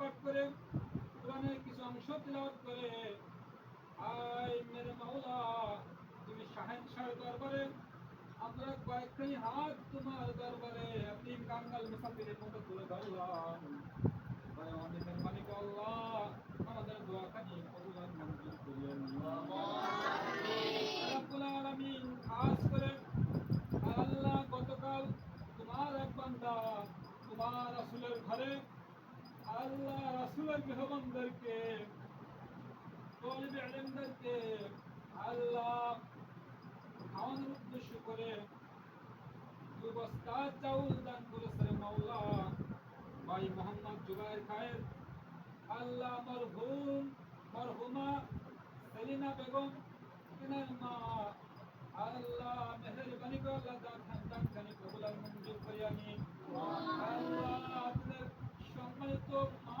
পাঠ করে, কোরআনের কিছু অংশ তিলাওয়াত করে। আয় মেরে মাওলা, তুমি শাহেনশাহ দরবারে আমরা কয়েকখানি হাত তোমার দরবারে। আপনি কাঙ্গাল মুসাফিরের মতো তুলে ধরলাম দয়া আমাদের মেহরবানি করো আল্লাহ আমাদের দোয়া খানি কবুল আর মঞ্জুর করিয়েন রব্বুল আলামিন খাস করে আল্লাহ গতকাল তোমার এক বান্দা তোমার রাসূলের ঘরে আল্লাহ রাসূলের মেহমানদেরকে তলিব আল্লাহ খাওয়ানোর উদ্দেশ্য করে দুই বস্তা চাউল দান করেছে ভাই মোহাম্মদ জুবাইর খায়ের। আল্লাহ মরহুম, মরহুমা সেলিনা বেগম তিনার মা আল্লাহ মেহেরবানি করে আল্লাহ দান খান দান খানি কবুল আর মঞ্জুর করিয়া নিন আল্লাহ আপনাদের সম্মানিত মা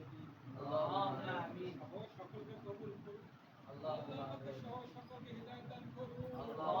সকলকে কবুল করুন আল্লাহ সকলকে হৃদায়ত দান করুন আল্লাহ